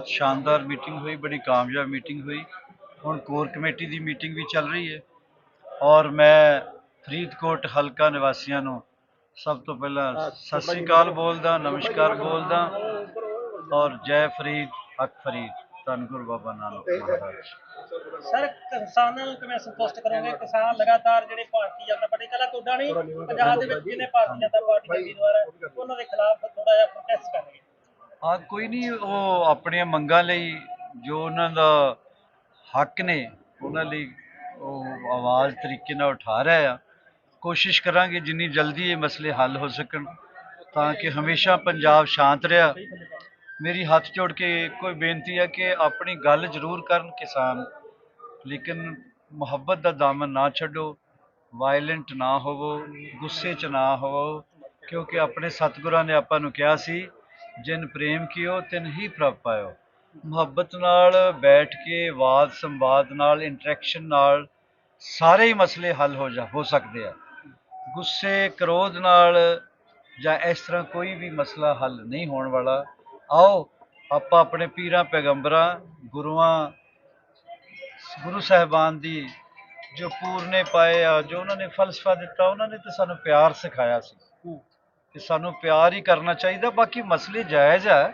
ਸ਼ਾਨਦਾਰ ਮੀਟਿੰਗ ਹੋਈ ਬੜੀ ਕਾਮਯਾਬ ਮੀਟਿੰਗ ਹੋਈ। ਹੁਣ ਕੋਰ ਕਮੇਟੀ ਦੀ ਮੀਟਿੰਗ ਵੀ ਚੱਲ ਰਹੀ ਹੈ ਔਰ ਮੈਂ ਫਰੀਦਕੋਟ ਹਲਕਾ ਨਿਵਾਸੀਆਂ ਨੂੰ ਸਭ ਤੋਂ ਪਹਿਲਾਂ ਸਤਿ ਸ੍ਰੀ ਅਕਾਲ ਬੋਲਦਾ ਨਮਸਕਾਰ ਬੋਲਦਾ ਔਰ ਜੈ ਫਰੀਦ ਹਕ ਫਰੀਦ ਧੰਨ ਗੁਰੂ ਬਾਬਾ ਨਾਨਕ ਮਹਾਰਾਜ। ਸਰ ਕਿਸਾਨਾਂ ਨੂੰ ਕਿਵੇਂ ਸੰਤੁਸ਼ਟ ਕਰੋਗੇ? ਕਿਸਾਨ ਲਗਾਤਾਰ ਜਿਹੜੇ ਭਾਰਤੀ ਜਨਤਾ ਪਾਰਟੀ ਕੱਲਾ ਤੁਹਾਡਾ ਨਹੀਂ ਪੰਜਾਬ ਦੇ ਵਿੱਚ ਜਿਹਨੇ ਭਾਰਤੀ ਜਨਤਾ ਪਾਰਟੀ ਦੇ ਉਮੀਦਵਾਰ ਹੈ ਉਹਨਾਂ ਦੇ ਖਿਲਾਫ ਥੋੜਾ ਜਿਹਾ ਪ੍ਰੋਟੈਸਟ ਕਰ ਰਹੇ ਹਾਂ ਕੋਈ ਨਹੀਂ, ਉਹ ਆਪਣੀਆਂ ਮੰਗਾਂ ਲਈ ਜੋ ਉਹਨਾਂ ਦਾ ਹੱਕ ਨੇ, ਉਹਨਾਂ ਲਈ ਉਹ ਆਵਾਜ਼ ਤਰੀਕੇ ਨਾਲ ਉਠਾ ਰਿਹਾ ਆ। ਕੋਸ਼ਿਸ਼ ਕਰਾਂਗੇ ਜਿੰਨੀ ਜਲਦੀ ਇਹ ਮਸਲੇ ਹੱਲ ਹੋ ਸਕਣ, ਤਾਂ ਕਿ ਹਮੇਸ਼ਾ ਪੰਜਾਬ ਸ਼ਾਂਤ ਰਿਹਾ। ਮੇਰੀ ਹੱਥ ਜੋੜ ਕੇ ਕੋਈ ਬੇਨਤੀ ਹੈ ਕਿ ਆਪਣੀ ਗੱਲ ਜ਼ਰੂਰ ਕਰਨ ਕਿਸਾਨ, ਲੇਕਿਨ ਮੁਹੱਬਤ ਦਾ ਦਾਮਨ ਨਾ ਛੱਡੋ ਵਾਇਲੈਂਟ ਨਾ ਹੋਵੋ, ਗੁੱਸੇ 'ਚ ਨਾ ਹੋਵੋ, ਕਿਉਂਕਿ ਆਪਣੇ ਸਤਿਗੁਰਾਂ ਨੇ ਆਪਾਂ ਨੂੰ ਕਿਹਾ ਸੀ ਜਿਨ ਪ੍ਰੇਮ ਕੀਓ, ਤਿਨ ਹੀ ਪ੍ਰਭ ਪਾਇਓ। ਮੁਹੱਬਤ ਨਾਲ ਬੈਠ ਕੇ, ਵਾਦ ਸੰਵਾਦ ਨਾਲ ਇੰਟਰੈਕਸ਼ਨ ਨਾਲ ਸਾਰੇ ਹੀ ਮਸਲੇ ਹੱਲ ਹੋ ਜਾ, ਹੋ ਸਕਦੇ ਆ। ਗੁੱਸੇ, ਕਰੋਧ ਨਾਲ ਜਾਂ ਇਸ ਤਰ੍ਹਾਂ ਕੋਈ ਵੀ ਮਸਲਾ ਹੱਲ ਨਹੀਂ ਹੋਣ ਵਾਲਾ, ਆਓ ਆਪਾਂ ਆਪਣੇ ਪੀਰਾਂ, ਪੈਗੰਬਰਾਂ, ਗੁਰੂਆਂ, ਗੁਰੂ ਸਾਹਿਬਾਨ ਦੀ ਜੋ ਪੂਰਨੇ ਪਾਏ ਆ, ਜੋ ਉਹਨਾਂ ਨੇ ਫਲਸਫਾ ਦਿੱਤਾ, ਉਹਨਾਂ ਨੇ ਤਾਂ ਸਾਨੂੰ ਪਿਆਰ ਸਿਖਾਇਆ ਸੀ। ਕਿ ਸਾਨੂੰ ਪਿਆਰ ਹੀ ਕਰਨਾ ਚਾਹੀਦਾ। ਬਾਕੀ ਮਸਲੇ ਜਾਇਜ਼ ਆ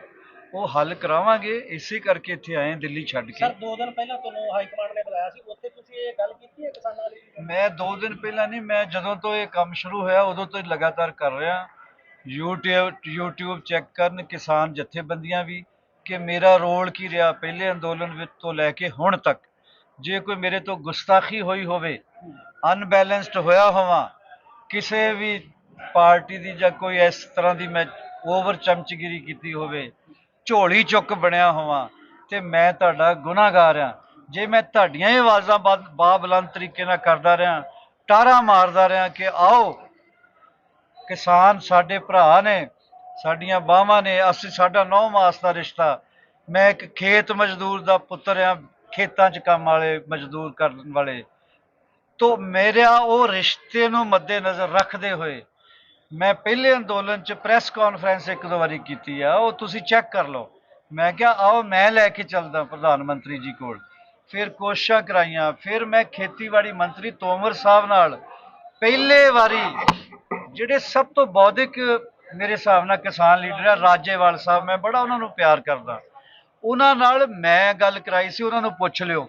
ਉਹ ਹੱਲ ਕਰਾਵਾਂਗੇ। ਇਸੇ ਕਰਕੇ ਇੱਥੇ ਆਏ ਹਾਂ ਦਿੱਲੀ ਛੱਡ ਕੇ। ਸਰ ਦੋ ਦਿਨ ਪਹਿਲਾਂ ਤੁਹਾਨੂੰ ਹਾਈ ਕਮਾਂਡ ਨੇ ਬੁਲਾਇਆ ਸੀ। ਉੱਥੇ ਤੁਸੀਂ ਇਹ ਗੱਲ ਕੀਤੀ ਹੈ ਕਿਸਾਨਾਂ ਵਾਲੀ ਮੈਂ ਦੋ ਦਿਨ ਪਹਿਲਾਂ ਨਹੀਂ ਮੈਂ ਜਦੋਂ ਤੋਂ ਇਹ ਕੰਮ ਸ਼ੁਰੂ ਹੋਇਆ ਉਦੋਂ ਤੋਂ ਹੀ ਲਗਾਤਾਰ ਕਰ ਰਿਹਾ। YouTube YouTube ਚੈੱਕ ਕਰਨ ਕਿਸਾਨ ਜਥੇਬੰਦੀਆਂ ਵੀ ਕਿ ਮੇਰਾ ਰੋਲ ਕੀ ਰਿਹਾ ਪਹਿਲੇ ਅੰਦੋਲਨ ਵਿੱਚ ਤੋਂ ਲੈ ਕੇ ਹੁਣ ਤੱਕ। ਜੇ ਕੋਈ ਮੇਰੇ ਤੋਂ ਗੁਸਤਾਖੀ ਹੋਈ ਹੋਵੇ ਅਨਬੈਲੈਂਸਡ ਹੋਇਆ ਹੋਵਾਂ ਕਿਸੇ ਵੀ ਪਾਰਟੀ ਦੀ ਜਾਂ ਕੋਈ ਇਸ ਤਰ੍ਹਾਂ ਦੀ ਮੈਂ ਓਵਰ ਚਮਚਗਿਰੀ ਕੀਤੀ ਹੋਵੇ, ਝੋਲੀ ਚੁੱਕ ਬਣਿਆ ਹੋਵਾਂ ਤੇ ਮੈਂ ਤੁਹਾਡਾ ਗੁਨਾਹਗਾਰ ਆ ਜੇ ਮੈਂ ਤੁਹਾਡੀਆਂ ਹੀ ਆਵਾਜ਼ਾਂ ਬਾ- ਬੁਲੰਦ ਤਰੀਕੇ ਨਾਲ ਕਰਦਾ ਰਿਹਾ ਟਾਰਾ ਮਾਰਦਾ ਰਿਹਾ ਕਿ ਆਓ, ਕਿਸਾਨ ਸਾਡੇ ਭਰਾ ਨੇ, ਸਾਡੀਆਂ ਬਾਹਾਂ ਨੇ, ਅਸੀਂ ਸਾਡਾ ਨੌ ਮਾਸ ਦਾ ਰਿਸ਼ਤਾ, ਮੈਂ ਇੱਕ ਖੇਤ ਮਜ਼ਦੂਰ ਦਾ ਪੁੱਤਰ ਆ ਖੇਤਾਂ 'ਚ ਕੰਮ ਵਾਲੇ ਮਜ਼ਦੂਰ ਕਰਨ ਵਾਲੇ। ਤੋਂ ਮੇਰਾ ਉਹ ਰਿਸ਼ਤੇ ਨੂੰ ਮੱਦੇਨਜ਼ਰ ਰੱਖਦੇ ਹੋਏ ਮੈਂ ਪਹਿਲੇ ਅੰਦੋਲਨ 'ਚ ਪ੍ਰੈਸ ਕਾਨਫਰੰਸ ਇੱਕ ਦੋ ਵਾਰੀ ਕੀਤੀ ਆ, ਉਹ ਤੁਸੀਂ ਚੈੱਕ ਕਰ ਲਓ। ਮੈਂ ਕਿਹਾ, ਆਓ ਮੈਂ ਲੈ ਕੇ ਚੱਲਦਾ ਪ੍ਰਧਾਨ ਮੰਤਰੀ ਜੀ ਕੋਲ। ਫਿਰ ਕੋਸ਼ਿਸ਼ਾਂ ਕਰਾਈਆਂ, ਫਿਰ ਮੈਂ ਖੇਤੀਬਾੜੀ ਮੰਤਰੀ ਤੋਮਰ ਸਾਹਿਬ ਨਾਲ ਪਹਿਲੇ ਵਾਰੀ ਜਿਹੜੇ ਸਭ ਤੋਂ ਬੌਧਿਕ ਮੇਰੇ ਹਿਸਾਬ ਨਾਲ ਕਿਸਾਨ ਲੀਡਰ ਆ, ਰਾਜੇਵਾਲ ਸਾਹਿਬ, ਮੈਂ ਬੜਾ ਉਹਨਾਂ ਨੂੰ ਪਿਆਰ ਕਰਦਾ। ਉਹਨਾਂ ਨਾਲ ਮੈਂ ਗੱਲ ਕਰਾਈ ਸੀ, ਉਹਨਾਂ ਨੂੰ ਪੁੱਛ ਲਿਓ।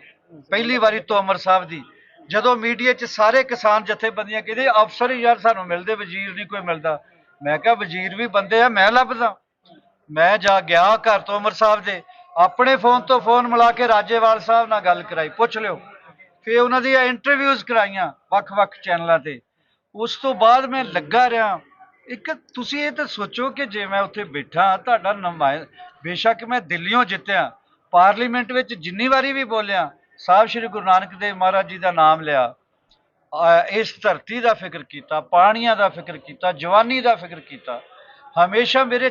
ਪਹਿਲੀ ਵਾਰੀ ਤੋਮਰ ਸਾਹਿਬ ਦੀ। ਜਦੋਂ ਮੀਡੀਆ 'ਚ ਸਾਰੇ ਕਿਸਾਨ ਜਥੇਬੰਦੀਆਂ ਕਹਿੰਦੇ ਅਫਸਰ ਹੀ ਯਾਰ ਸਾਨੂੰ ਮਿਲਦੇ, ਵਜ਼ੀਰ ਨਹੀਂ ਕੋਈ ਮਿਲਦਾ। ਮੈਂ ਕਿਹਾ, ਵਜ਼ੀਰ ਵੀ ਬੰਦੇ ਆ, ਮੈਂ ਲੱਭਦਾ। ਮੈਂ ਜਾ ਗਿਆ ਘਰ ਤੋਂ ਅਮਰ ਸਾਹਿਬ ਦੇ। ਆਪਣੇ ਫੋਨ ਤੋਂ ਫੋਨ ਮਿਲਾ ਕੇ ਰਾਜੇਵਾਲ ਸਾਹਿਬ ਨਾਲ ਗੱਲ ਕਰਾਈ। ਪੁੱਛ ਲਿਓ। ਫਿਰ ਉਹਨਾਂ ਦੀਆਂ ਇੰਟਰਵਿਊਜ਼ ਕਰਾਈਆਂ ਵੱਖ-ਵੱਖ ਚੈਨਲਾਂ ਤੇ। ਉਸ ਤੋਂ ਬਾਅਦ ਮੈਂ ਲੱਗਾ ਰਿਹਾ। ਇੱਕ ਤੁਸੀਂ ਇਹ ਤਾਂ ਸੋਚੋ ਕਿ ਜੇ ਮੈਂ ਉੱਥੇ ਬੈਠਾ, ਤੁਹਾਡਾ ਨੁਮਾਇੰ ਬੇਸ਼ੱਕ ਮੈਂ ਦਿੱਲੀੋਂ ਜਿੱਤਿਆ। ਪਾਰਲੀਮੈਂਟ ਵਿੱਚ ਜਿੰਨੀ ਵਾਰੀ ਵੀ ਬੋਲਿਆ ਸਾਹਿਬ ਸ੍ਰੀ ਗੁਰੂ ਨਾਨਕ ਦੇਵ ਮਹਾਰਾਜ ਜੀ ਦਾ ਨਾਮ ਲਿਆ। ਇਸ ਧਰਤੀ ਦਾ ਫਿਕਰ ਕੀਤਾ ਪਾਣੀਆਂ ਦਾ ਫਿਕਰ ਕੀਤਾ ਜਵਾਨੀ ਦਾ ਫਿਕਰ ਕੀਤਾ। ਹਮੇਸ਼ਾ ਮੇਰੇ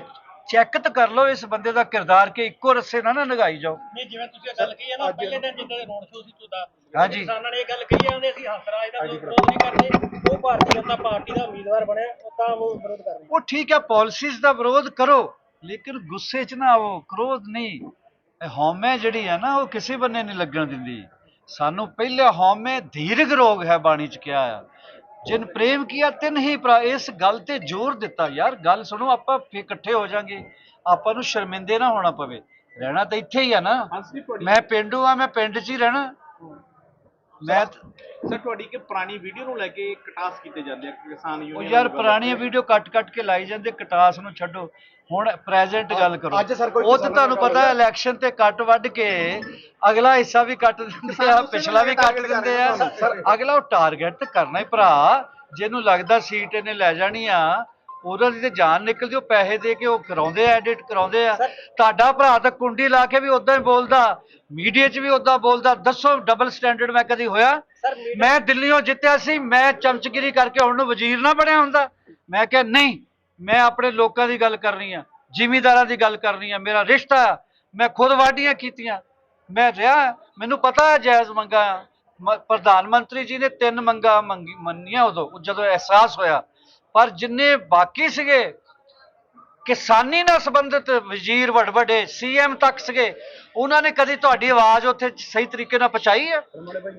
ਚੈੱਕ ਤਾਂ ਕਰ ਲਓ ਇਸ ਬੰਦੇ ਦਾ ਕਿਰਦਾਰ ਕਿ ਇੱਕੋ ਰੱਸੇ ਨਾ ਨਾ ਨਗਾਈ ਜਾਓ। ਨਹੀਂ ਜਿਵੇਂ ਤੁਸੀਂ ਇਹ ਗੱਲ ਕਹੀ ਹੈ ਨਾ ਪਹਿਲੇ ਦਿਨ ਜਿੱਦਾਂ ਦੇ ਰੋਡ ਸ਼ੋਅ ਸੀ ਤੁਹਾਡਾ ਹਾਂਜੀ। ਕਿਸਾਨਾਂ ਨੇ ਇਹ ਗੱਲ ਕਹੀ ਜਾਂਦੇ ਸੀ ਹੰਸਰਾਜ ਦਾ ਕੋਈ ਵਿਰੋਧ ਨਹੀਂ ਕਰਦੇ ਉਹ ਭਾਰਤੀ ਜਨਤਾ ਪਾਰਟੀ ਦਾ ਉਮੀਦਵਾਰ ਬਣਿਆ ਉਹ ਤਾਂ ਉਹ ਵਿਰੋਧ ਕਰ ਰਹੇ ਉਹ ਠੀਕ ਹੈ ਪਾਲਿਸੀਜ਼ ਦਾ ਵਿਰੋਧ ਕਰੋ ਲੇਕਿਨ ਗੁੱਸੇ 'ਚ ਨਾ ਆਵੋ ਕ੍ਰੋਧ ਨਹੀਂ। ਹਉਮੈ ਜਿਹੜੀ ਹੈ ਨਾ ਉਹ ਕਿਸੇ ਬੰਨੇ ਨਹੀਂ ਲੱਗਣ ਦਿੰਦੀ। ਸਾਨੂੰ ਪਹਿਲੇ ਹਉਮੈ ਧੀਰਗ ਰੋਗ ਹੈ ਬਾਣੀ 'ਚ ਕਿਹਾ ਆ। ਜਿਨ ਪ੍ਰੇਮ ਕੀਆ ਤਿਨ ਹੀ ਭਰਾ। ਇਸ ਗੱਲ ਤੇ ਜ਼ੋਰ ਦਿੱਤਾ ਯਾਰ ਗੱਲ ਸੁਣੋ ਆਪਾਂ ਫੇ ਇਕੱਠੇ ਹੋ ਜਾਾਂਗੇ। ਆਪਾਂ ਨੂੰ ਸ਼ਰਮਿੰਦੇ ਨਾ ਹੋਣਾ ਪਵੇ। ਰਹਿਣਾ ਤਾਂ ਇੱਥੇ ਹੀ ਆ ਨਾ। ਮੈਂ ਪਿੰਡੂ ਆ ਮੈਂ ਪਿੰਡ 'ਚ ਹੀ ਰਹਿਣਾ। ਮੈਂ ਸਰ ਤੁਹਾਡੀ ਕਿ ਪੁਰਾਣੀ ਵੀਡੀਓ ਨੂੰ ਲੈ ਕੇ ਕਟਾਸ ਕੀਤੇ ਜਾਂਦੇ ਆ ਕਿਸਾਨ ਉਹ ਯੂਨੀਅਨ ਯਾਰ ਪੁਰਾਣੀਆਂ ਵੀਡੀਓ ਕੱਟ ਕੱਟ ਕੇ ਲਾਈ ਜਾਂਦੇ ਕਟਾਸ ਨੂੰ ਛੱਡੋ। ਹੁਣ ਪ੍ਰੈਜ਼ੈਂਟ ਗੱਲ ਕਰੋ। ਅੱਜ ਸਰ ਕੋਈ ਉਹ ਤਾਂ ਕਿਸਾਨਾਂ ਤੁਹਾਨੂੰ ਪਤਾ ਹੈ ਇਲੈਕਸ਼ਨ ਤੇ ਕੱਟ ਵੱਢ ਕੇ ਅਗਲਾ ਹਿੱਸਾ ਵੀ ਕੱਟ ਦਿੰਦੇ ਆ ਪਿਛਲਾ ਵੀ ਕੱਟ ਦਿੰਦੇ ਆ। ਅਗਲਾ ਉਹ ਟਾਰਗੇਟ ਤੇ ਕਰਨਾ ਹੀ ਭਰਾ। ਜਿਹਨੂੰ ਲੱਗਦਾ ਸੀਟ ਇਹਨੇ ਲੈ ਜਾਣੀ ਆ ਉਹਨਾਂ ਦੀ ਤੇ ਜਾਨ ਨਿਕਲਦੀ ਉਹ ਪੈਸੇ ਦੇ ਕੇ ਉਹ ਕਰਾਉਂਦੇ ਆ ਐਡਿਟ ਕਰਾਉਂਦੇ ਆ। ਤੁਹਾਡਾ ਭਰਾ ਤਾਂ ਕੁੰਡੀ ਲਾ ਕੇ ਵੀ ਉਦਾਂ ਹੀ ਬੋਲਦਾ ਮੀਡੀਆ 'ਚ ਵੀ ਉਦਾਂ ਬੋਲਦਾ ਦੱਸੋ ਡਬਲ ਸਟੈਂਡਰਡ ਮੈਂ ਕਦੀ ਹੋਇਆ? ਮੈਂ ਦਿੱਲੀੋਂ ਜਿੱਤਿਆ ਸੀ ਮੈਂ ਚਮਚਗਿਰੀ ਕਰਕੇ ਹੁਣ ਨੂੰ ਵਜ਼ੀਰ ਨਾ ਬਣਿਆ ਹੁੰਦਾ। ਮੈਂ ਕਿਹਾ ਨਹੀਂ ਮੈਂ ਆਪਣੇ ਲੋਕਾਂ ਦੀ ਗੱਲ ਕਰਨੀ ਆ ਜ਼ਿਮੀਂਦਾਰਾਂ ਦੀ ਗੱਲ ਕਰਨੀ ਆ ਮੇਰਾ ਰਿਸ਼ਤਾ। ਮੈਂ ਖੁਦ ਵਾਢੀਆਂ ਕੀਤੀਆਂ। ਮੈਂ ਰਿਹਾ ਮੈਨੂੰ ਪਤਾ ਹੈ ਜਾਇਜ਼ ਮੰਗਾ ਪ੍ਰਧਾਨ ਮੰਤਰੀ ਜੀ ਨੇ ਤਿੰਨ ਮੰਗਾ ਮੰਗੀ ਮੰਨੀਆਂ ਉਦੋਂ ਜਦੋਂ ਅਹਿਸਾਸ ਹੋਇਆ। ਪਰ ਜਿੰਨੇ ਬਾਕੀ ਸੀਗੇ, ਕਿਸਾਨੀ ਨਾਲ ਸੰਬੰਧਿਤ ਵਜ਼ੀਰ ਵੱਡ ਵੱਡੇ ਸੀਐਮ ਤੱਕ ਸੀਗੇ, ਉਹਨਾਂ ਨੇ ਕਦੀ ਤੁਹਾਡੀ ਆਵਾਜ਼ ਉੱਥੇ ਸਹੀ ਤਰੀਕੇ ਨਾਲ ਪਹੁੰਚਾਈ ਹੈ?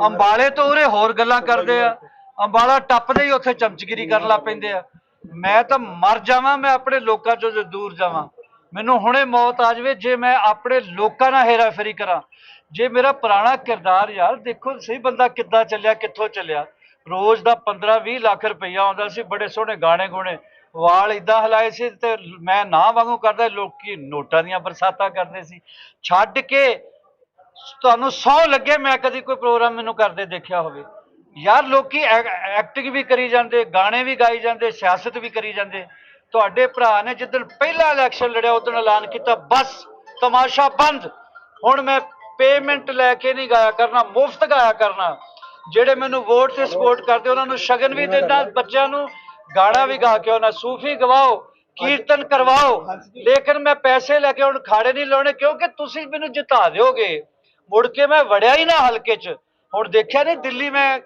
ਅੰਬਾਲੇ ਤੋਂ ਉਰੇ ਹੋਰ ਗੱਲਾਂ ਕਰਦੇ ਆ, ਅੰਬਾਲਾ ਟੱਪਦੇ ਹੀ ਉੱਥੇ ਚਮਚਗਿਰੀ ਕਰਨ ਲੱਗ ਪੈਂਦੇ ਆ। ਮੈਂ ਤਾਂ ਮਰ ਜਾਵਾਂ, ਮੈਂ ਆਪਣੇ ਲੋਕਾਂ ਚੋਂ ਜੋ ਦੂਰ ਜਾਵਾਂ। ਮੈਨੂੰ ਹੁਣੇ ਮੌਤ ਆ ਜਾਵੇ, ਜੇ ਮੈਂ ਆਪਣੇ ਲੋਕਾਂ ਨਾਲ ਹੇਰਾਫੇਰੀ ਕਰਾਂ। ਜੇ ਮੇਰਾ ਪੁਰਾਣਾ ਕਿਰਦਾਰ ਯਾਰ ਦੇਖੋ, ਸਹੀ ਬੰਦਾ ਕਿੱਦਾਂ ਚੱਲਿਆ, ਕਿੱਥੋਂ ਚੱਲਿਆ? ਰੋਜ਼ ਦਾ 15 20 ਲੱਖ ਰੁਪਈਆ ਆਉਂਦਾ ਸੀ, ਬੜੇ ਸੋਹਣੇ ਗਾਣੇ ਗੋਣੇ, ਵਾਲ ਇਦਾਂ ਹਲਾਏ ਸੀ ਤੇ ਮੈਂ ਨਾ ਵਾਂਗੂ ਕਰਦਾ, ਲੋਕੀ ਨੋਟਾਂ ਦੀਆਂ ਬਰਸਾਤਾਂ ਕਰਦੇ ਸੀ। ਛੱਡ ਕੇ ਤੁਹਾਨੂੰ ਸੌ ਲੱਗੇ, ਮੈਂ ਕਦੀ ਕੋਈ ਪ੍ਰੋਗਰਾਮ ਮੈਨੂੰ ਕਰਦੇ ਦੇਖਿਆ ਹੋਵੇ। ਯਾਰ ਲੋਕੀ ਐਕਟਿੰਗ ਵੀ ਕਰੀ ਜਾਂਦੇ, ਗਾਣੇ ਵੀ ਗਾਈ ਜਾਂਦੇ, ਸਿਆਸਤ ਵੀ ਕਰੀ ਜਾਂਦੇ। ਤੁਹਾਡੇ ਭਰਾ ਨੇ ਜਿੱਦਣ ਪਹਿਲਾ ਇਲੈਕਸ਼ਨ ਲੜਿਆ, ਉਦੋਂ ਐਲਾਨ ਕੀਤਾ, ਬਸ, ਤਮਾਸ਼ਾ ਬੰਦ। ਹੁਣ ਮੈਂ ਪੇਮੈਂਟ ਲੈ ਕੇ ਨਹੀਂ ਗਾਇਆ ਕਰਨਾ, ਮੁਫਤ ਗਾਇਆ ਕਰਨਾ। ਜਿਹੜੇ ਮੈਨੂੰ ਵੋਟ ਤੇ ਸਪੋਰਟ ਕਰਦੇ ਉਹਨਾਂ ਨੂੰ ਸ਼ਗਨ ਵੀ ਦਿੰਦਾ ਬੱਚਿਆਂ ਨੂੰ ਗਾਣਾ ਵੀ ਗਾ ਕੇ ਉਹਨਾਂ ਸੂਫੀ ਗਵਾਓ ਕੀਰਤਨ ਕਰਵਾਓ। ਲੇਕਿਨ ਮੈਂ ਪੈਸੇ ਲੈ ਕੇ ਹੁਣ ਖਾੜੇ ਨਹੀਂ ਲਾਉਣੇ ਕਿਉਂਕਿ ਤੁਸੀਂ ਮੈਨੂੰ ਜਿਤਾ ਦਿਓਗੇ। ਮੁੜ ਕੇ ਮੈਂ ਵੜਿਆ ਹੀ ਨਾ ਹਲਕੇ 'ਚ। ਹੁਣ ਦੇਖਿਆ ਨਹੀਂ ਦਿੱਲੀ ਮੈਂ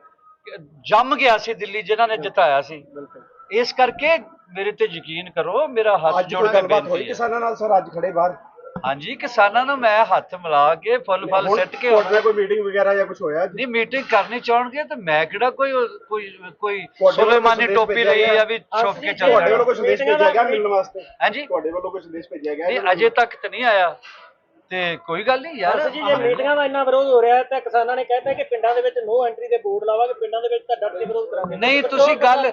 ਜੰਮ ਗਿਆ ਸੀ ਦਿੱਲੀ ਜਿਨ੍ਹਾਂ ਨੇ ਜਿਤਾਇਆ ਸੀ। ਇਸ ਕਰਕੇ ਮੇਰੇ ਤੇ ਯਕੀਨ ਕਰੋ ਮੇਰਾ ਹੱਥ ਜੋੜ ਕੇ ਬੇਨਤੀ ਹੈ। ਕਿਸਾਨਾਂ ਨਾਲ ਸਰ ਅੱਜ ਖੜੇ ਬਾਹਰ। ਹਾਂਜੀ ਕਿਸਾਨਾਂ ਨੂੰ ਮੈਂ ਹੱਥ ਮਿਲਾ ਕੇ ਫੁੱਲ ਫਲ ਸਿੱਟ ਕੇ ਤੁਹਾਡੇ ਨਾਲ ਕੋਈ ਮੀਟਿੰਗ ਵਗੈਰਾ ਜਾਂ ਕੁਝ ਹੋਇਆ ਜੀ ਨਹੀਂ ਮੀਟਿੰਗ ਕਰਨੀ ਚਾਹਣਗੇ ਤੇ ਮੈਂ ਕਿਹੜਾ ਕੋਈ ਕੋਈ ਕੋਈ ਵੱਲੋਂ ਸੁਲੇਮਾਨੀ ਸੰਦੇਸ਼ ਟੋਪੀ ਲਈ। ਆ ਵੀ ਛੁਪ ਕੇ ਚੱਲ ਤੁਹਾਡੇ ਵੱਲੋਂ ਜਾਣਾ ਕੋਈ ਸੰਦੇਸ਼ ਭੇਜਿਆ ਗਿਆ ਦਾ- ਮਿਲਣ ਵਾਸਤੇ? ਹਾਂਜੀ। ਤੁਹਾਡੇ ਵੱਲੋਂ ਕੋਈ ਸੰਦੇਸ਼ ਭੇਜਿਆ ਗਿਆ? ਨਹੀਂ ਅਜੇ ਤੱਕ ਤਾਂ ਨਹੀਂ ਆਇਆ। ਤੇ ਕੋਈ ਗੱਲ ਨਹੀਂ ਯਾਰ ਜੀ ਜੇ ਮੀਟਿੰਗਾਂ ਦਾ ਇੰਨਾ ਵਿਰੋਧ ਹੋ ਰਿਹਾ ਹੈ ਤਾਂ ਕਿਸਾਨਾਂ ਨੇ ਕਹਿਤਾ ਕਿ ਪਿੰਡਾਂ ਦੇ ਵਿੱਚ ਨੋ ਐਂਟਰੀ ਦੇ ਬੋਰਡ ਲਾਵਾਂਗੇ ਪਿੰਡਾਂ ਦੇ ਵਿੱਚ ਤਾਂ ਡਟ ਕੇ ਵਿਰੋਧ ਕਰਾਂਗੇ। ਨਹੀਂ ਤੁਸੀਂ ਗੱਲ?